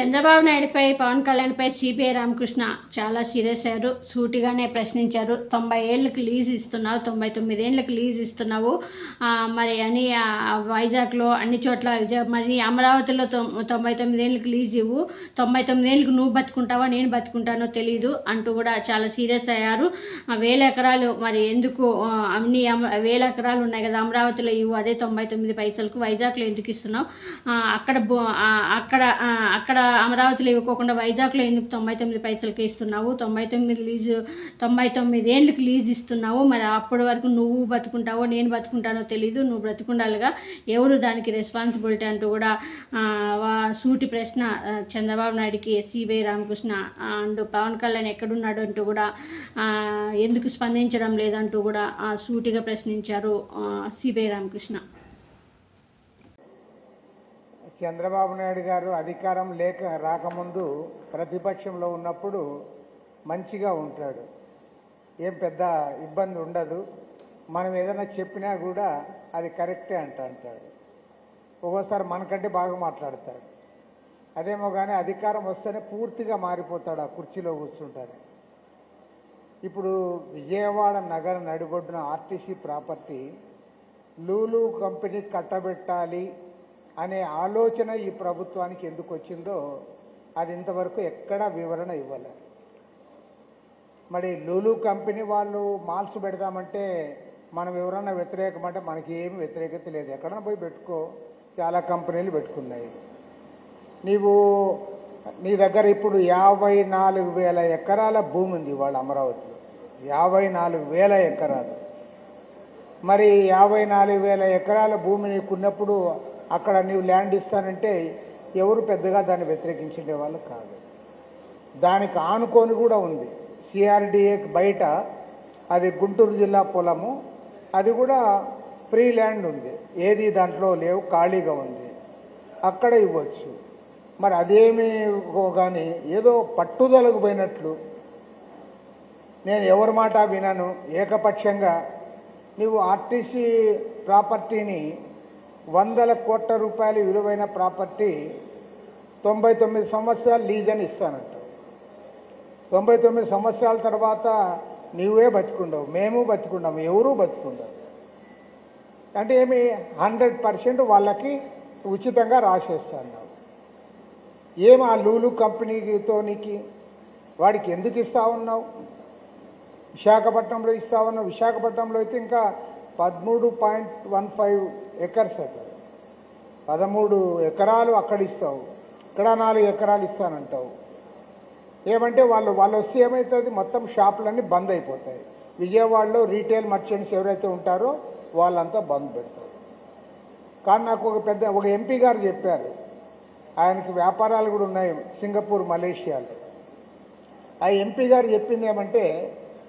చంద్రబాబు నాయుడుపై పవన్ కళ్యాణ్పై సిపిఐ రామకృష్ణ చాలా సీరియస్ అయ్యారు. సూటిగానే ప్రశ్నించారు. తొంభై ఏళ్ళకి లీజ్ ఇస్తున్నావు తొంభై తొమ్మిది ఏళ్ళకి లీజ్ ఇస్తున్నావు. మరి అని వైజాగ్లో అన్ని చోట్ల మరి అమరావతిలో తొం- తొంభై తొమ్మిది ఏళ్ళకి లీజ్ ఇవ్వు. తొంభై తొమ్మిది ఏళ్ళకి నువ్వు బతుకుంటావా నేను బతుకుంటానో తెలియదు అంటూ కూడా చాలా సీరియస్ అయ్యారు. వేల ఎకరాలు మరి ఎందుకు అన్ని అమ- వేల ఎకరాలు ఉన్నాయి కదా అమరావతిలో ఇవ్వు. అదే తొంభై తొమ్మిది పైసలకు వైజాగ్లో ఎందుకు ఇస్తున్నావు? అక్కడ అక్కడ అక్కడ అమరావతిలో ఇవ్వకోకుండా వైజాగ్లో ఎందుకు తొంభై తొమ్మిది పైసలకి ఇస్తున్నావు? తొంభై తొమ్మిది లీజు తొంభై తొమ్మిది ఏళ్ళకి లీజ్ ఇస్తున్నావు? మరి అప్పటి వరకు నువ్వు బతుకుంటావో నేను బతుకుంటానో తెలీదు. నువ్వు బతుకుండాలిగా ఎవరు దానికి రెస్పాన్సిబిలిటీ అంటూ కూడా వా- సూటి ప్రశ్న చంద్రబాబు నాయుడుకి సిబిఐ రామకృష్ణ అండ్ పవన్ కళ్యాణ్ ఎక్కడున్నాడు అంటూ కూడా ఎందుకు స్పందించడం లేదంటూ కూడా సూటిగా ప్రశ్నించారు సిబిఐ రామకృష్ణ. చంద్రబాబు నాయుడు గారు అధికారం లేక రాకముందు ప్రతిపక్షంలో ఉన్నప్పుడు మంచిగా ఉంటాడు. ఏం పెద్ద ఇబ్బంది ఉండదు. మనం ఏదైనా చెప్పినా కూడా అది కరెక్టే అంట అంటాడు. ఒక్కోసారి మనకంటే బాగా మాట్లాడతాడు. అదేమో కానీ అధికారం వస్తేనే పూర్తిగా మారిపోతాడు ఆ కుర్చీలో కూర్చుంటాడు. ఇప్పుడు విజయవాడ నగర నడిబొడ్డున ఆర్టీసీ ప్రాపర్టీ లూలు కంపెనీ కట్టబెట్టాలి అనే ఆలోచన ఈ ప్రభుత్వానికి ఎందుకు వచ్చిందో అది ఇంతవరకు ఎక్కడా వివరణ ఇవ్వలే. మరి లూలు కంపెనీ వాళ్ళు మాల్స్ పెడదామంటే మనం ఎవరన్నా వ్యతిరేకమంటే మనకి ఏమి వ్యతిరేకత లేదు. ఎక్కడన్నా పోయి పెట్టుకో. చాలా కంపెనీలు పెట్టుకున్నాయి. నీవు నీ దగ్గర ఇప్పుడు యాభై నాలుగు వేల ఎకరాల భూమి ఉంది వాళ్ళ అమరావతిలో. యాభై నాలుగు వేల ఎకరాలు. మరి యాభై నాలుగు వేల ఎకరాల భూమి నీకున్నప్పుడు అక్కడ నీవు ల్యాండ్ ఇస్తానంటే ఎవరు పెద్దగా దాన్ని వ్యతిరేకించే వాళ్ళు కాదు. దానికి ఆనుకొని కూడా ఉంది. సిఆర్డిఏ బయట అది గుంటూరు జిల్లా పొలము అది కూడా ఫ్రీ ల్యాండ్ ఉంది. ఏది దాంట్లో లేవు ఖాళీగా ఉంది. అక్కడ ఇవ్వచ్చు. మరి అదేమి కానీ ఏదో పట్టుదలకు పోయినట్లు నేను ఎవరి మాట వినను. ఏకపక్షంగా నీవు ఆర్టీసీ ప్రాపర్టీని వందల కోట్ల రూపాయల విలువైన ప్రాపర్టీ తొంభై తొమ్మిది సంవత్సరాలు లీజ్ అని ఇస్తానంట. తొంభై తొమ్మిది సంవత్సరాల తర్వాత నీవే బతుకుండవు మేము బతుకుండాము ఎవరూ బతుకుండవు అంటే ఏమి హండ్రెడ్ పర్సెంట్ వాళ్ళకి ఉచితంగా రాసేస్తాను. ఏం ఆ లూలు కంపెనీతో నీకు వాడికి ఎందుకు ఇస్తా ఉన్నావు? విశాఖపట్నంలో ఇస్తా ఉన్నావు విశాఖపట్నంలో అయితే ఇంకా పదమూడు పాయింట్ వన్ ఫైవ్ ఎకర్స్ అక్కడ పదమూడు ఎకరాలు అక్కడ ఇస్తావు ఇక్కడ నాలుగు ఎకరాలు ఇస్తానంటావు. ఏమంటే వాళ్ళు వాళ్ళు వస్తే ఏమవుతుంది మొత్తం షాపులన్నీ బంద్ అయిపోతాయి. విజయవాడలో రీటైల్ మర్చెంట్స్ ఎవరైతే ఉంటారో వాళ్ళంతా బంద్ పెడతారు. కానీ నాకు ఒక పెద్ద ఒక ఎంపీ గారు చెప్పారు. ఆయనకి వ్యాపారాలు కూడా ఉన్నాయి సింగపూర్ మలేషియాలో. ఆ ఎంపీ గారు చెప్పింది ఏమంటే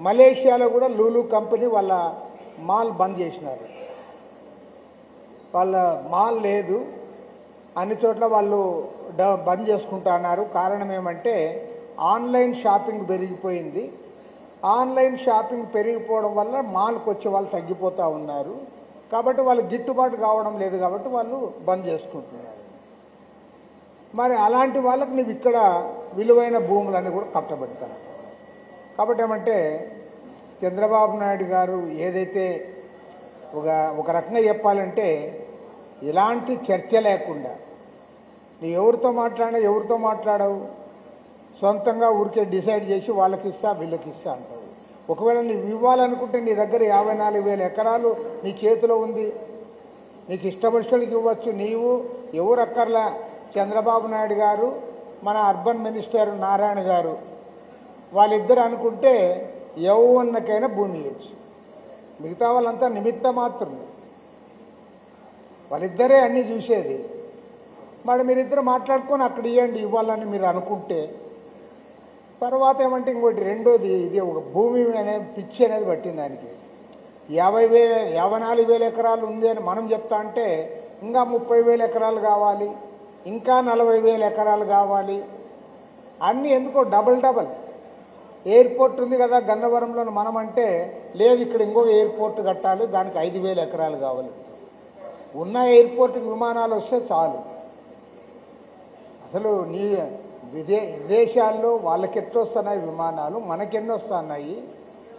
మలేషియాలో కూడా లూలు కంపెనీ వాళ్ళ మాల్ బంద్ చేసినారు. వాళ్ళ మాల్ లేదు అన్ని చోట్ల వాళ్ళు డ- బంద్ చేసుకుంటున్నారు కారణం ఏమంటే ఆన్లైన్ షాపింగ్ పెరిగిపోయింది. ఆన్లైన్ షాపింగ్ పెరిగిపోవడం వల్ల మాల్కి వచ్చే వాళ్ళు తగ్గిపోతూ ఉన్నారు. కాబట్టి వాళ్ళు గిట్టుబాటు కావడం లేదు కాబట్టి వాళ్ళు బంద్ చేసుకుంటున్నారు. మరి అలాంటి వాళ్ళకి నువ్వు ఇక్కడ విలువైన భూములన్నీ కూడా కట్టబెడతాను కాబట్టి ఏమంటే చంద్రబాబు నాయుడు గారు ఏదైతే ఒక ఒక రకంగా చెప్పాలంటే ఇలాంటి చర్చ లేకుండా. నీ ఎవరితో మాట్లాడినా ఎవరితో మాట్లాడవు? సొంతంగా ఊరికే డిసైడ్ చేసి వాళ్ళకి ఇస్తా వీళ్ళకి ఇస్తా అంటావు. ఒకవేళ నువ్వు ఇవ్వాలనుకుంటే నీ దగ్గర యాభై నాలుగు వేల ఎకరాలు నీ చేతిలో ఉంది. నీకు ఇష్టపడినకి ఇవ్వచ్చు. నీవు ఎవరు అక్కర్లా? చంద్రబాబు నాయుడు గారు మన అర్బన్ మినిస్టర్ నారాయణ గారు. వాళ్ళిద్దరు అనుకుంటే ఎవరికైనా భూమి ఇవ్వచ్చు. మిగతా వాళ్ళంతా నిమిత్త మాత్రమే. వాళ్ళిద్దరే అన్నీ చూసేది. మరి మీరిద్దరు మాట్లాడుకొని అక్కడ ఇవ్వండి ఇవ్వాలని మీరు అనుకుంటే తర్వాత ఏమంటే ఇంకోటి రెండోది ఇది ఒక భూమి అనేది పిచ్చి అనేది పట్టింది దానికి యాభై వేల యాభై నాలుగు వేల ఎకరాలు ఉంది అని మనం చెప్తా అంటే ఇంకా ముప్పై వేల ఎకరాలు కావాలి ఇంకా నలభై వేల ఎకరాలు కావాలి. అన్నీ ఎందుకో డబల్ డబల్. ఎయిర్పోర్ట్ ఉంది కదా గన్నవరంలో మనం అంటే లేదు ఇక్కడ ఇంకొక ఎయిర్పోర్ట్ కట్టాలి దానికి ఐదు వేల ఎకరాలు కావాలి. ఉన్న ఎయిర్పోర్ట్కి విమానాలు వస్తే చాలు. అసలు నీ విదే విదేశాల్లో వాళ్ళకి ఎట్లొస్తున్నాయి విమానాలు? మనకెన్ని వస్తున్నాయి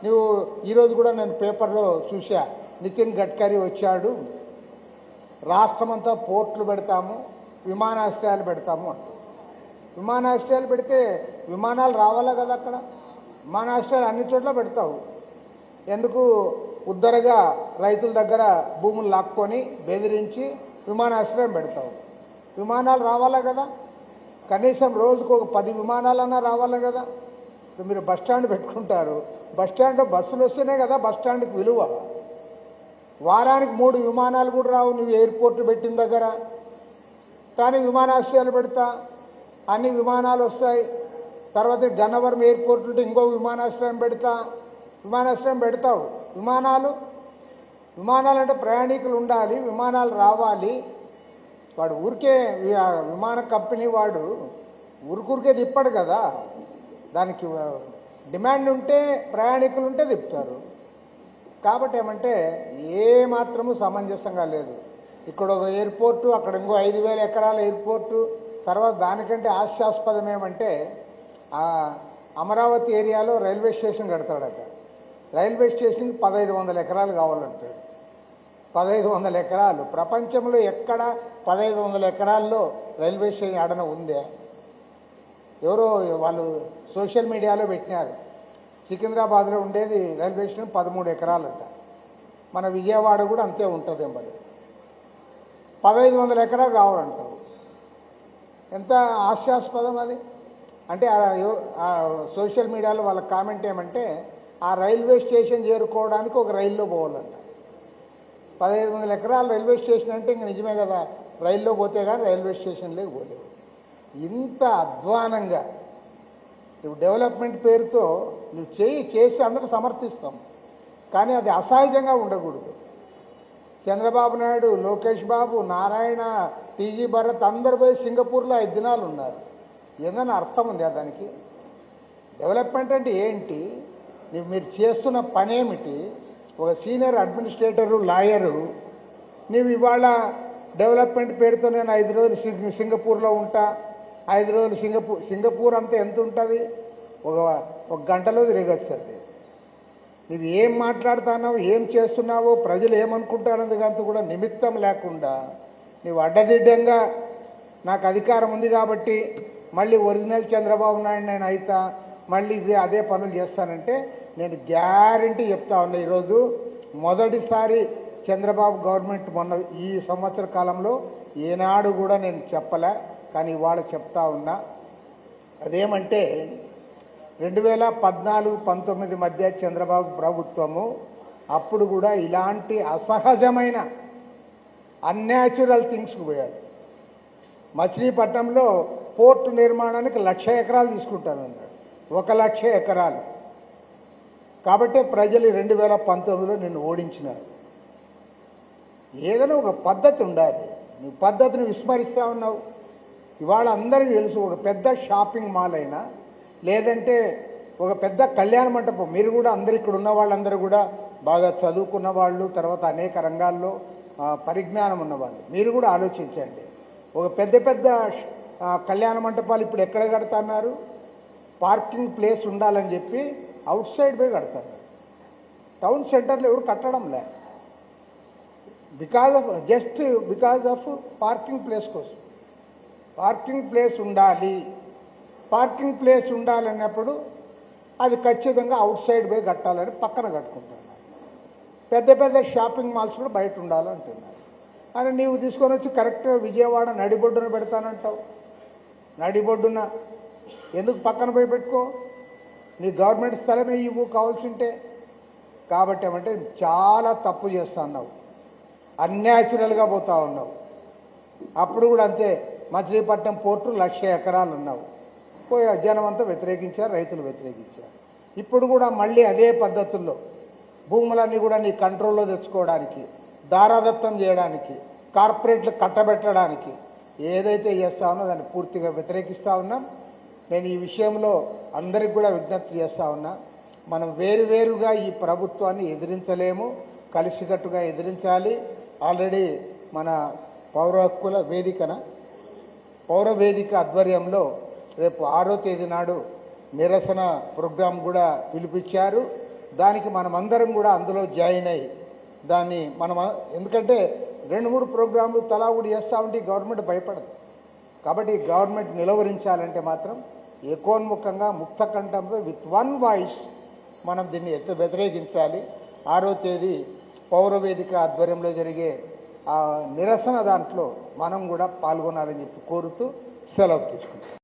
నువ్వు ఈరోజు కూడా నేను పేపర్లో చూసా నితిన్ గడ్కరీ వచ్చాడు. రాష్ట్రమంతా పోర్ట్లు పెడతాము విమానాశ్రయాలు పెడతాము అంట. విమానాశ్రయాలు పెడితే విమానాలు రావాలా కదా అక్కడ? విమానాశ్రయాలు అన్ని చోట్ల పెడతావు. ఎందుకు? ఉద్దరగా రైతుల దగ్గర భూములు లాక్కొని బెదిరించి విమానాశ్రయం పెడతావు. విమానాలు రావాలా కదా? కనీసం రోజుకు ఒక పది విమానాలన్నా రావాలా కదా? ఇప్పుడు మీరు బస్టాండ్ పెట్టుకుంటారు. బస్ బస్సులు వస్తేనే కదా బస్ స్టాండ్కి విలువ. వారానికి మూడు విమానాలు కూడా రావు నువ్వు ఎయిర్పోర్ట్ పెట్టిన దగ్గర. కానీ విమానాశ్రయాలు పెడతా. అన్ని విమానాలు వస్తాయి. తర్వాత గన్నవరం ఎయిర్పోర్ట్ ఉంటే ఇంకో విమానాశ్రయం పెడతా. విమానాశ్రయం పెడతావు. విమానాలు విమానాలు అంటే ప్రయాణికులు ఉండాలి విమానాలు రావాలి. వాడు ఊరికే విమాన కంపెనీ వాడు ఊరికూరికే తిప్పాడు కదా. దానికి డిమాండ్ ఉంటే ప్రయాణికులు ఉంటే తిప్పుతారు. కాబట్టి ఏమంటే ఏ మాత్రము సమంజసంగా లేదు. ఇక్కడ ఒక ఎయిర్పోర్టు అక్కడ ఇంకో ఐదు వేల ఎకరాల ఎయిర్పోర్టు తర్వాత దానికంటే హాస్యాస్పదం ఏమంటే ఆ అమరావతి ఏరియాలో రైల్వే స్టేషన్ కడతాడట. రైల్వే స్టేషన్కి పదహైదు వందల ఎకరాలు కావాలంటాడు పదహైదు వందల ఎకరాలు. ప్రపంచంలో ఎక్కడ పదహైదు వందల ఎకరాల్లో రైల్వే స్టేషన్ ఆడన ఉందే? ఎవరో వాళ్ళు సోషల్ మీడియాలో పెట్టినారు. సికింద్రాబాద్లో ఉండేది రైల్వే స్టేషన్ పదమూడు ఎకరాలంట. మన విజయవాడ కూడా అంతే ఉంటుంది మరి. పదహైదు వందల ఎకరాలు కావాలంటారు. ఎంత హాస్యాస్పదం అది? అంటే సోషల్ మీడియాలో వాళ్ళ కామెంట్ ఏమంటే ఆ రైల్వే స్టేషన్ చేరుకోవడానికి ఒక రైల్లో పోవాలంట. పదహైదు వందల ఎకరాల రైల్వే స్టేషన్ అంటే ఇంక నిజమే కదా రైల్లో పోతే కానీ రైల్వే స్టేషన్లే పోలేవు. ఇంత అధ్వానంగా నువ్వు డెవలప్మెంట్ పేరుతో నువ్వు చేయి చేసి అందరూ సమర్థిస్తాం. కానీ అది అసహజంగా ఉండకూడదు. చంద్రబాబు నాయుడు లోకేష్ బాబు నారాయణ టీజీ భరత్ అందరు పోయి సింగపూర్లో ఐదు దినాలు ఉన్నారు. ఏదైనా అర్థం ఉందా దానికి? డెవలప్మెంట్ అంటే ఏంటి? మీరు చేస్తున్న పనేమిటి? ఒక సీనియర్ అడ్మినిస్ట్రేటరు లాయరు నీవు ఇవాళ డెవలప్మెంట్ పేరుతో నేను ఐదు రోజులు సింగపూర్లో ఉంటా. ఐదు రోజులు సింగపూర్ సింగపూర్ అంతా ఎంత ఉంటుంది? ఒక ఒక గంటలో తిరగచ్చు నువ్వు ఏం మాట్లాడుతున్నావు ఏం చేస్తున్నావో ప్రజలు ఏమనుకుంటారన్నది అంత కూడా నిమిత్తం లేకుండా నువ్వు అడ్డదిడ్డంగా నాకు అధికారం ఉంది కాబట్టి మళ్ళీ ఒరిజినల్ చంద్రబాబు నాయుడు నేను అయితా మళ్ళీ ఇది అదే పనులు చేస్తానంటే నేను గ్యారంటీ చెప్తా ఉన్నా ఈరోజు. మొదటిసారి చంద్రబాబు గవర్నమెంట్ మొన్న ఈ సంవత్సర కాలంలో ఏనాడు కూడా నేను చెప్పలే కానీ ఇవాళ చెప్తా ఉన్నా. అదేమంటే రెండు వేల పద్నాలుగు పంతొమ్మిది మధ్య చంద్రబాబు ప్రభుత్వము అప్పుడు కూడా ఇలాంటి అసహజమైన అన్యాచురల్ థింగ్స్కి పోయాడు. మచిలీపట్నంలో పోర్టు నిర్మాణానికి లక్ష ఎకరాలు తీసుకుంటానన్నాడు. ఒక లక్ష ఎకరాలు. కాబట్టి ప్రజలు రెండు వేల పంతొమ్మిదిలో నిన్ను ఓడించినారు. ఏదైనా ఒక పద్ధతి ఉండాలి. నువ్వు పద్ధతిని విస్మరిస్తా ఉన్నావు. ఇవాళ అందరికీ తెలుసు ఒక పెద్ద షాపింగ్ మాల్ అయినా లేదంటే ఒక పెద్ద కళ్యాణ మంటపం. మీరు కూడా అందరు ఇక్కడ ఉన్న వాళ్ళందరూ కూడా బాగా చదువుకున్న వాళ్ళు తర్వాత అనేక రంగాల్లో పరిజ్ఞానం ఉన్నవాళ్ళు మీరు కూడా ఆలోచించండి. ఒక పెద్ద పెద్ద కళ్యాణ మంటపాలు ఇప్పుడు ఎక్కడ కడతన్నారు? పార్కింగ్ ప్లేస్ ఉండాలని చెప్పి అవుట్ సైడ్ పోయి కడతారు. టౌన్ సెంటర్లో ఎవరు కట్టడం లే. Because of just because of parking place కోసం. పార్కింగ్ ప్లేస్ ఉండాలి. పార్కింగ్ ప్లేస్ ఉండాలన్నప్పుడు అది ఖచ్చితంగా అవుట్ సైడ్ పోయి కట్టాలని పక్కన కట్టుకుంటున్నారు పెద్ద పెద్ద షాపింగ్ మాల్స్ కూడా బయట ఉండాలంటున్నారు. అని నీవు తీసుకొని వచ్చి కరెక్ట్గా విజయవాడ నడిబొడ్డున పెడతానంటావు. నడిబొడ్డున ఎందుకు పక్కన పోయి పెట్టుకో? నీ గవర్నమెంట్ స్థలమే ఇవ్వు కావాల్సింటే. కాబట్టి ఏమంటే చాలా తప్పు చేస్తా ఉన్నావు అన్యాచురల్గా పోతా ఉన్నావు. అప్పుడు కూడా అంతే మచిలీపట్నం పోర్టు లక్ష ఎకరాలు ఉన్నావు పోయి జనం అంతా వ్యతిరేకించారు రైతులు వ్యతిరేకించారు. ఇప్పుడు కూడా మళ్ళీ అదే పద్ధతుల్లో భూములన్నీ కూడా నీ కంట్రోల్లో తెచ్చుకోవడానికి దారాదత్తం చేయడానికి కార్పొరేట్లు కట్టబెట్టడానికి ఏదైతే చేస్తా ఉన్నా దాన్ని పూర్తిగా వ్యతిరేకిస్తా ఉన్నాం. నేను ఈ విషయంలో అందరికి కూడా విజ్ఞప్తి చేస్తా ఉన్నా. మనం వేరువేరుగా ఈ ప్రభుత్వాన్ని ఎదిరించలేము. కలిసికట్టుగా ఎదిరించాలి. ఆల్రెడీ మన పౌర హక్కుల వేదికన పౌరవేదిక ఆధ్వర్యంలో రేపు ఆరో తేదీ నాడు నిరసన ప్రోగ్రాం కూడా పిలిపించారు. దానికి మనమందరం కూడా అందులో జాయిన్ అయ్యి దాన్ని మనం ఎందుకంటే రెండు మూడు ప్రోగ్రాంలు తలా కూడా చేస్తూ ఉంటే గవర్నమెంట్ భయపడదు. కాబట్టి గవర్నమెంట్ నిలవరించాలంటే మాత్రం ఏకోన్ముఖంగా ముక్త కంఠంతో విత్ వన్ వాయిస్ మనం దీన్ని ఎత్త వ్యతిరేకించాలి. ఆరో తేదీ పౌరవేదిక ఆధ్వర్యంలో జరిగే ఆ నిరసన దాంట్లో మనం కూడా పాల్గొనాలని చెప్పి కోరుతూ సెలవు తీసుకుంటాం